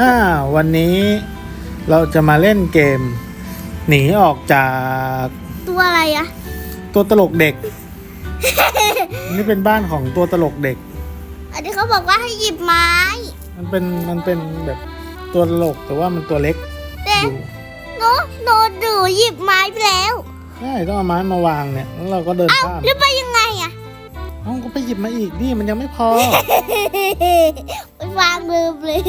อ่าวันนี้เราจะมาเล่นเกม หนีออกจากตัวอะไรอะตัวตลกเด็ก นี่เป็นบ้านของตัวตลกเด็ก อันนี้เขาบอกว่าให้หยิบไม้ มันเป็นมันเป็นแบบตัวตลกแต่ว่ามันตัวเล็กแต่อยู่โนโนดูหยิบไม้ไปแล้วใช่ต้องเอาไม้มาวางเนี่ยแล้วเราก็เดินเอ้าข้ามแล้วไปยังไงอะเอ้าก็ไปหยิบมาอีกนี่มันยังไม่พอไปวางลืมเลย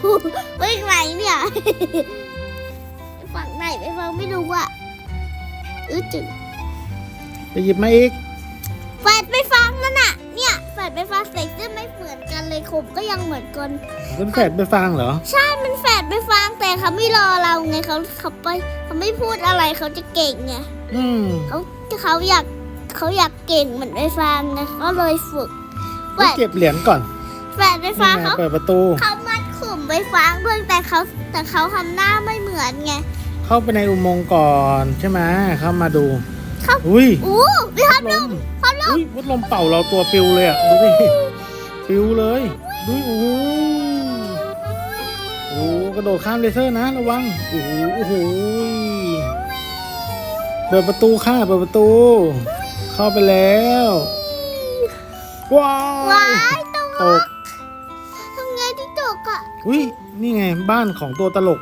เอ้าไปไหนเนี่ยไปฝั่งไหนไปฟังไม่รู้อะอื้อจึงไปหยิบมาอีกแฟดไปฟังนั่นน่ะ เนี่ยแฟดไปฟังใส่เสื้อไม่เหมือนกันเลยขมก็ยังเหมือนกันเป็นแฝดไปฟังเหรอ ใช่ มันแฝดไปฟังแต่เขาไม่รอเราไงเขาเขาไปเขาไม่พูดอะไรเขาจะเก่งไงอืมเขาเขาอยากเขาอยากเก่งเหมือนไปฟังไงเขาเลยฝึกแฝไปดเก็บเหรียญก่อนแฝดไปฟังนี่ไงเขาเปิดประตูเขามัดขุม ไปฟังด้วยแต่เขาแต่เขาทำหน้าไม่เหมือนไง เข้าไปในอุโมงค์ก่อนใช่ไหมเข้ามาดู เข้าอุ้ยอู้พี่ครับลลุมงครับลุงอุ้ยวัดลมเป่าเราตัวปิวเลยอะดูดิปิวเลยดูโอ้โหโอ้โหกระโดดข้ามเลเซอร์นะระวังโอ้โหโอ้โหเปิดประตูค่ะเปิดประตู เข้าไปแล้วว้าวว้ายตก อะอุ้ยนี่ไงบ้านของตัวตลก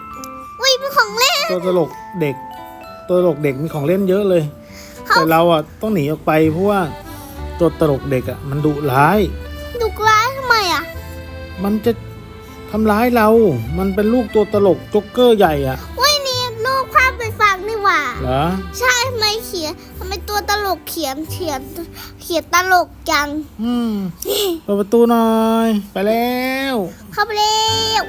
อุ้ยเป็นของเล่น ตัวตลกเด็ก ตัวตลกเด็กมีของเล่นเยอะเลย เขาแต่เราอะต้องหนีออกไปเพราะว่าตัวตลกเด็กอะมันดุร้าย ดุร้ายทำไมอะ มันจะทำร้ายเรา มันเป็นลูกตัวตลกจ็อกเกอร์ใหญ่อะอุ้ยนี่ลูกภาพไปฟังนี่หว่าเหรอใช่ทำไมเขียน ทำไมตัวตลกเขียนเขียนเขียนตลกจัง อืมเปิดประตูหน่อย ไปแล้วเข้าไปเร็ว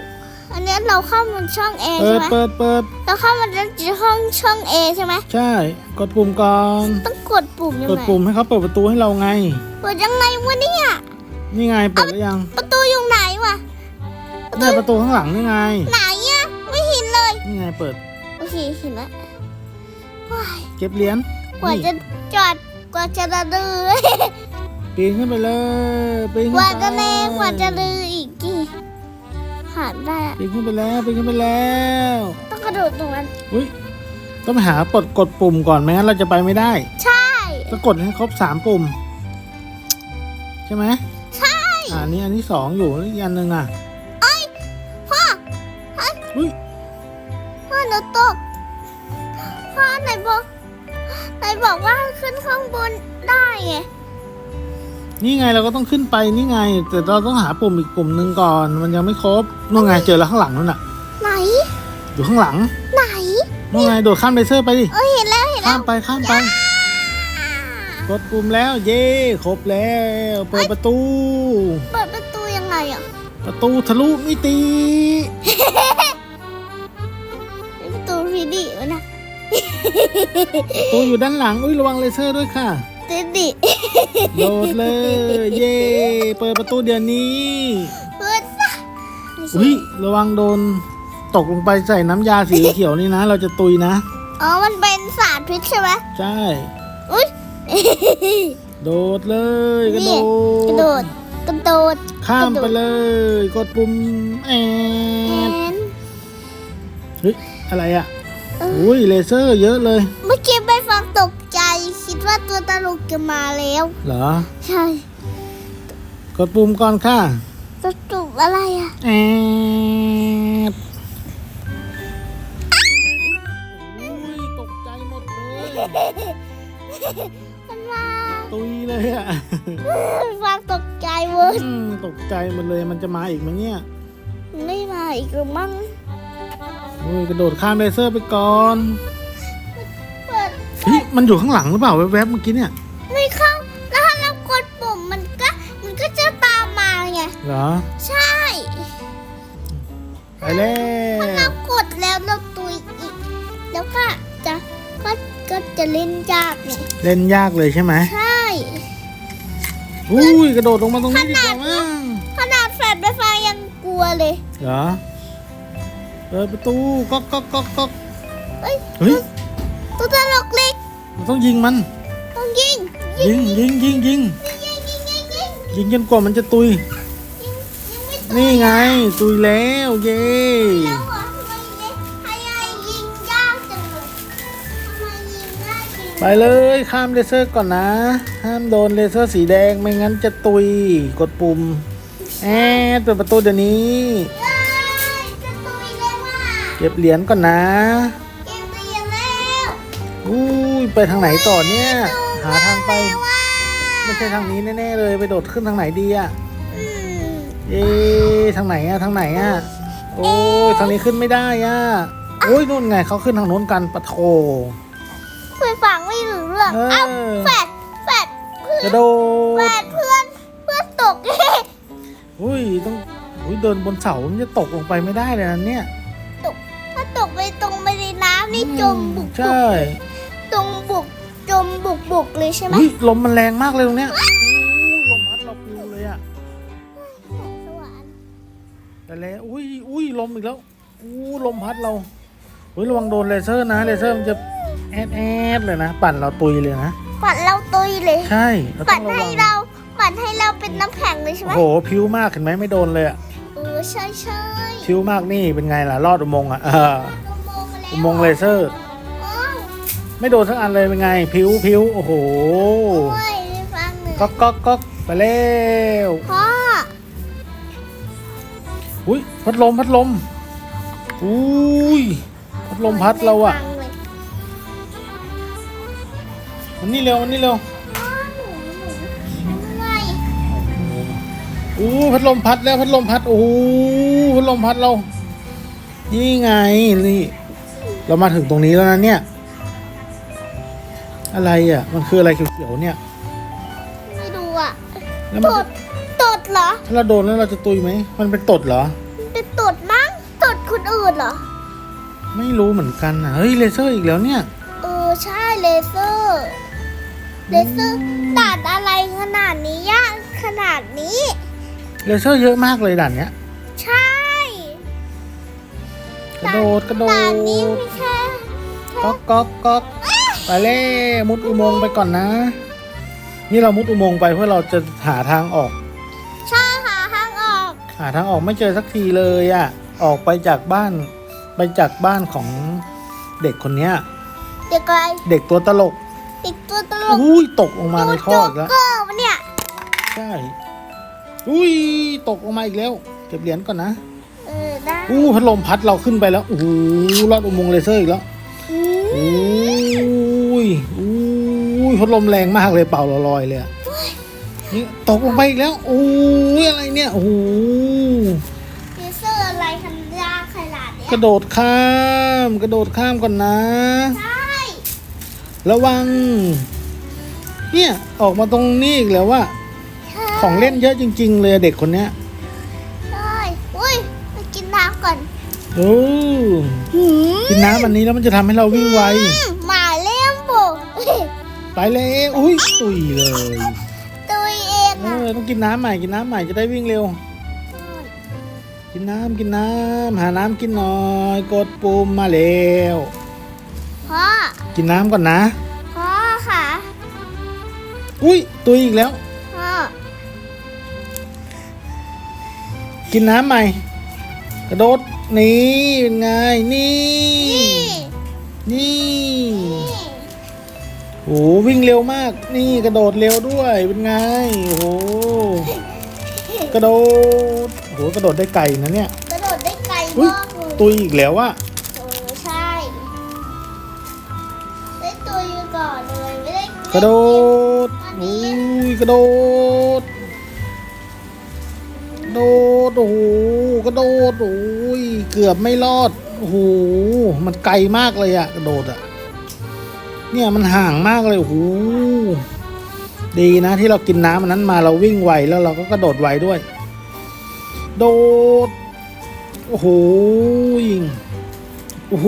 อันนี้เราเข้ามันช่องเอเปิใช่ดไหมเปิดเปิดเราเข้ามันจะห้องช่องเอใช่ไหมใช่ กดปุ่มก่อนต้องกดปุ่มยังกดไงปุ่มให้เขาเปิดประตูให้เราไงเปิดยังไงวะเนี่ยนี่ไงเปิดหรือยังประตูอยู่ไหนวะเนี่ยประตูข้างหลังนี่ไง ไหนอะไม่เห็นเลย นี่ไงเปิด โอเคเห็นแล้วว้ายเก็บเหรียญ กว่านี่จะจอดกว่าจะระดือปีนขึ้นไปเลยปีนกขึ้นว่าไปจะแน่กว่าจะดืออีกกี่ผ่านได้อะปีนขึ้นไปแล้วปีนขึ้นไปแล้วต้องกระโดดตรงนั้นอุ้ยต้องไปหากดกดปุ่มก่อนไม่งั้นเราจะไปไม่ได้ใช่ต้องกดให้ครบสามปุ่ม ใช่ไหมใช่อ่านี่อันที่สองอยู่แล้วอีกอันหนึ่งอะพ่ออุ้ยพ่อหนูตกพ่อไหนบอก ไหนบอกว่าขึ้นข้างบนได้ไง นี่ไงเราก็ต้องขึ้นไปนี่ไง แต่เราต้องหาปุ่มอีกปุ่มหนึ่งก่อน มันยังไม่ครบนู่นไงเจอแล้วข้างหลังนู่นน่ะ ไหน อยู่ข้างหลังไหนนู่นไงโดดข้ามเลเซอร์ไปดิเออเห็นแล้วเห็นแล้ข้าวมไปข้ามไปกดปุ่มแล้ว เย่ครบแล้วเปิดประตู เปิดประตูยังไงอะประตูทะลุมิติประตูพีดีวะนะ ประตูอยู่ด้านหลัง อุ้ยระวังเลเซอร์ด้วยค่ะพีดีโดดเลย เย่เปิดประตูเดี๋ยวนี้เปิดซะอุ้ยระวังโดน ตกลงไปใส่น้ำยาสีเขียวนี่นะ เราจะตุยนะ อ๋อ มันเป็นสารพิษใช่ไหมใช่ อุ้ยโดดเลยกระโดกระโดดกระโดด ข้ามไปเลย กดปุ่มแอแอนนเฮ้ยอะไรอะ อุ้ยเลเซอร์เยอะเลย เมื่อกี้ไปฟังตกใจ คิดว่าตัวตลกจะมาแล้ว เหรอ ใช่กดปุ่มก่อนค่ะตวตุกอะไรอะแอดอุ้ยตกใจหมดเลย มันมาตุยเลยอะฟังตกใจเว้ยอืมตกใจหมดเลยมันจะมาอีกไหมเนี่ย ไม่มาอีกหรือมั้ง อุ้ยกระโดดข้ามเลเซอร์ไปก่อนเปิดเฮ้ยมันอยู่ข้างหลังหรือเปล่าแวบๆเมื่อกี้เนี่ยไม่เข้าแล้วถ้าเรากดปุ่มมันก็มันก็จะตามมาไงเหรอใช่ไปแล้ถ้าวเรากดแล้วเราตุยอีก แล้วก็จะก็ก็จะเล่นยากไงเล่นยากเลยใช่ไหมใช่ อุ้ยกระโดดลงมาตรงนี้ดีกว่ามั้งขนาดแฟดไปฟ้ายังกลัวเลยเหรอ เปิดประตูก๊อกก๊อกก๊อกก๊อกเอ้ยเฮ้ยตัวตลกเล็กเราต้องยิงมัน ต้องยิงยิงยิงยิงยิงยิงยิงยิงยิงยิงยิงจนกว่ามันจะตุยยิงยังไม่ตนี่ไงตุยแล้วเย้แล้วเหรอทำไมยิงให้ยิงยากจังเลยทำไมยิงง่ายจริงไปเลยข้ามเลเซอร์ก่อนนะ ห้ามโดนเลเซอร์สีแดงไม่งั้นจะตุยกดปุ่มแอดเปิดประตูเดี๋ยวนี้ เก็บเหรียญก่อนนะเกมเรียนแล้วอุ้ยไปทางไหนต่อเนี่ย หาทางไปว่าไม่ใช่ทางนี้แน่ๆเลยไปโดดขึ้นทางไหนดีอะอืมเอ๊ะทางไหนอะทางไหนอะโอ้ยทางนี้ขึ้นไม่ได้อะโอ้ยนู่นไงเขาขึ้นทางโน้นกันปะโถเพื่อนฟังไม่รู้เรื่องเออเอ้าแฟดแฟดเพื่อกนระโดแฟดดเพื่อนเพื่อนตกอุ้ยต้องอุ้ยเดินบนเสามันจะตกลงไปไม่ได้เลยนะเนี่ย นน้ำนี่จมบุกบุใช่กตรงบุกจมบุกบุกเลยใช่ไหมอุ้ยลมมันแรงมากเลยตรงเนี้ยอู้ลมพัดเราปลิวเลยอะสวรรค์แต่แล้วอุ้ยอุ้ยลมอีกแล้วอู้ลมพัดเราอุ้ยระวังโดนเลเซอร์นะเลเซอร์มันจะแอดแอดเลยนะปั่นเราตุยเลยนะปัดเราตุยเลย ใช่เราต้ปัอดงระให้วังเราปัดให้เราเป็นน้ำแข็งเลยใช่ไหมโอ้โหพิ้วมากเห็นไหมไม่โดนเลยอะเออใช่ใช่พิ้วมากนี่เป็นไงล่ะรอดอุโมงค์อะเออ อุโมงค์มาแล้วอุโมงค์เลเซอร์อ้าวไม่โดนสักอันเลยเป็นไง พิ้วพิ้วโอ้โหโอ้ยไม่ฟังเหนื่อยก๊อกก๊อกก๊อกไปแล้วพ่ออุ้ยพัดลมพัดลมอุ้ยพัดลมพัดเราอะไม่ฟังเลยมันนี่เร็วมันนี่เร็วพ่อหนูหนูเหนื่อยอู้พัดลมพัดแล้วพัดลมพัดโอ้โหพัดลมพัดเรา นี่ไงนี่ เรามาถึงตรงนี้แล้วนะเนี่ย อะไรอะ มันคืออะไรเขียวๆเนี่ย ไม่ดูอะแล้วตมันดตดเหรอ ถ้าเราโดนแล้วเราจะตุยไหม มันเป็นตดเหรอ เป็นตดมั้งตดคนอื่นเหรอ ไม่รู้เหมือนกันนะเฮ้ยเลเซอร์อีกแล้วเนี่ย เออใช่เลเซอร์ เลเซอร์ตัดอะไรขนาดนี้ยากขนาดนี้ เลเซอร์เยอะมากเลยด่านเนี้ย ใช่กระโดดกระโดด่านดนี้ไม่แค่ ก๊อกก๊อกก๊อกไปเลยมุดอุโมงค์ไปก่อนนะ นี่เรามุดอุโมงค์ไปเพื่อเราจะหาทางออก ใช่หาทางออก หาทางออกไม่เจอสักทีเลยอะ่ะ ออกไปจากบ้าน ไปจากบ้านของเด็กคนเนี้ย เด็กอะไรเด็กตัวตลกอีกตัวตลกอุ้ยตกลงมาในท่อโจ๊อีกแล้วเกอร์วะเนี่ย ใช่ อุ้ยตกลงมาอีกแล้ว เก็บเหรียญก่อนนะ เออได้อู้พัดลมพัดเราขึ้นไปแล้ว โอ้โหลอดอุโมงค์เลเซอร์อีกแล้วอืมอุ้ ยอุ้ยพัดลมแรงมากเลยเป่าเราลอยเลยอะนี่ตกลงไปอีกแล้วโอ้ยอะไรเนี่ยโอ้โหเลเซอร์อะไรทำยากขนาดเนี้ยกระโดดข้าม กระโดดข้ามก่อนนะ ใช่ระวัง เนี่ยออกมาตรงนี้อีกแล้วว่า ใช่ของเล่นเยอะจริง ๆ เลยเด็กคนเนี้ยใช่อุ้ยไปกินน้ำก่อนโอ้กินน้ำอันนี้แล้วมันจะทำให้เราวิ่งไว อืมหมาเล่มโบ ไปเลยอุ้ยตุยเลยตัวเองเออะอต้องกินน้ำใหม่กินน้ำใหม่จะได้วิ่งเร็ว กินน้ำกินน้ำหาน้ำกินหน่อย กดปุ่มมาเร็ว พ่อ กินน้ำก่อนนะ พ่อค่ะอุ้ยตุยอีกแล้ว พ่อกินน้ำใหม่ กระโดดนี่เป็นไงนี่ นี่นี่นี่โอ้วิ่งเร็วมาก นี่กระโดดเร็วด้วยเป็นไงโอ้โหกระโดดโอ้โหกระโดดได้ไกลนะเนี่ย กระโดดได้ไกลอุ้ยมากเลยตุยอีกแล้วอะเออใช่ได้ตัวอยู่ก่อนเลยไม่ได้กระโดดโอ้ยกระโดดกระโดดโอ้โหกระโดดโอ้ยเกือบไม่รอดโอ้โหมันไกลมากเลยอะกระโดดอะ เนี่ยมันห่างมากเลยโอ้โหดีนะที่เรากินน้ำอันนั้นมาเราวิ่งไวแล้วเราก็กระโดดไวด้วย โดด โอ้โหโอ้โห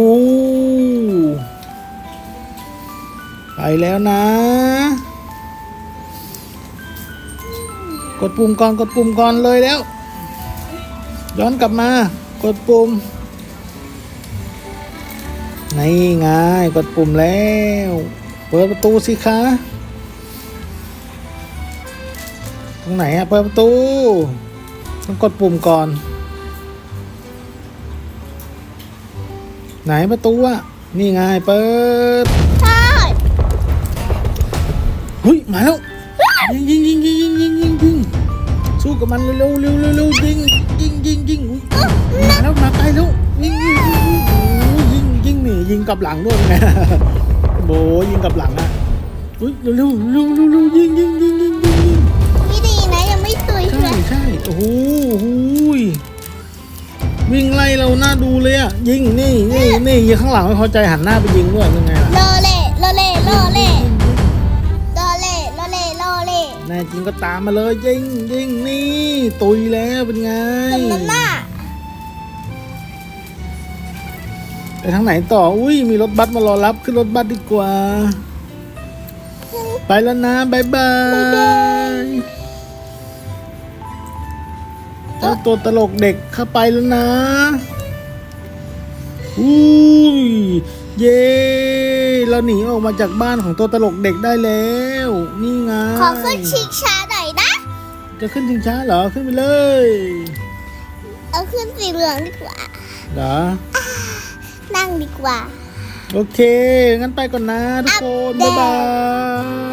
ไปแล้วนะ กดปุ่มก่อนกดปุ่มก่อนเลยแล้ว ย้อนกลับมา กดปุ่ม นี่ไงกดปุ่มแล้ว เปิดประตูสิคะตรงไหนอะเปิดประตู ต้องกดปุ่มก่อน ไหนประตูอะนี่ไงเปิดใช่ฮ้ยมาแล้วยิงยิงยิงยิงยิงยิงยิงสู้กับมันเร็วเร็วเร็วเร็วยิงยิงยิงยิงมาแล้วมาไกลแล้วยิงยิง ยิงนี่ยิงกลับหลังด้วยไงโบยิงกลับหลังอะอุ้ยเร็วเร็วเร็วเร็วเร็วยิงยิงยิงยิงยิงยิงไม่ดีนะยังไม่ตุยใช่ใช่โอ้โหโอ้โหยวิ่งไล่เราหน้าดูเลยอะยิงนี่นี่นี่ยิงข้างหลังไม่พอใจหันหน้าไปยิงด้วยยังไงล่ะโลเล่โลเล่โลเล่โลเล่โลเล่โลเล่แน่จริงก็ตามมาเลยยิงยิงนี่ตุยแล้วเป็นไงตรงนั้นน่ะ ไปทางไหนต่อ อุ้ยมีรถบัสมารอรับ ขึ้นรถบัสดีกว่า ไปแล้วนะบายบายเจ้าตัวตลกเด็กเข้าไปแล้วนะ อุ้ย เย้เราหนีออกมาจากบ้านของตัวตลกเด็กได้แล้ว นี่ไง ขอขึ้นชิงช้าหน่อยนะ จะขึ้นชิงช้าเหรอ ขึ้นไปเลย เอาขึ้นสีเหลืองดีกว่า เหรอ นั่งดีกว่า โอเค งั้นไปก่อนนะทุกคนอัปเดตบ๊ายบาย